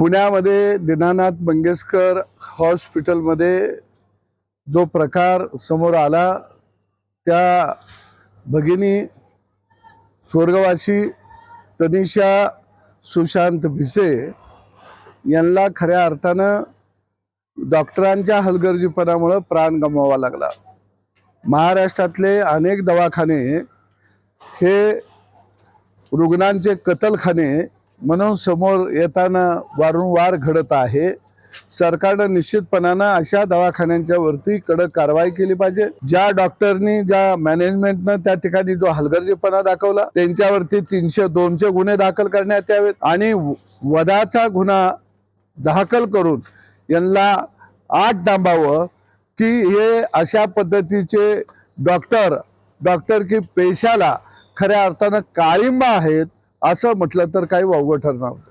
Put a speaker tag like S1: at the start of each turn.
S1: पुण्यामध्ये दीनानाथ मंगेशकर हॉस्पिटलमध्ये जो प्रकार समोर आला त्या भगिनी स्वर्गवासी तनिषा सुशांत भिसे यांना खऱ्या अर्थानं डॉक्टरांच्या हलगर्जीपणामुळं प्राण गमवावा लागला. महाराष्ट्रातले अनेक दवाखाने हे रुग्णांचे कतलखाने म्हणून समोर येताना वारंवार घडत आहे. सरकारनं निश्चितपणानं अशा दवाखान्यांच्या वरती कडक कारवाई केली पाहिजे. ज्या डॉक्टरनी ज्या मॅनेजमेंटनं त्या ठिकाणी जो हलगर्जीपणा दाखवला त्यांच्यावरती तीनशे दोनशे गुन्हे दाखल करण्यात यावेत. आणि वधाचा गुन्हा दाखल करून यांना आत डांबावं की हे अशा पद्धतीचे डॉक्टर डॉक्टर की पेशाला खऱ्या अर्थानं काळिंबा आहेत असं म्हटलं तर काही वावगं ठरणार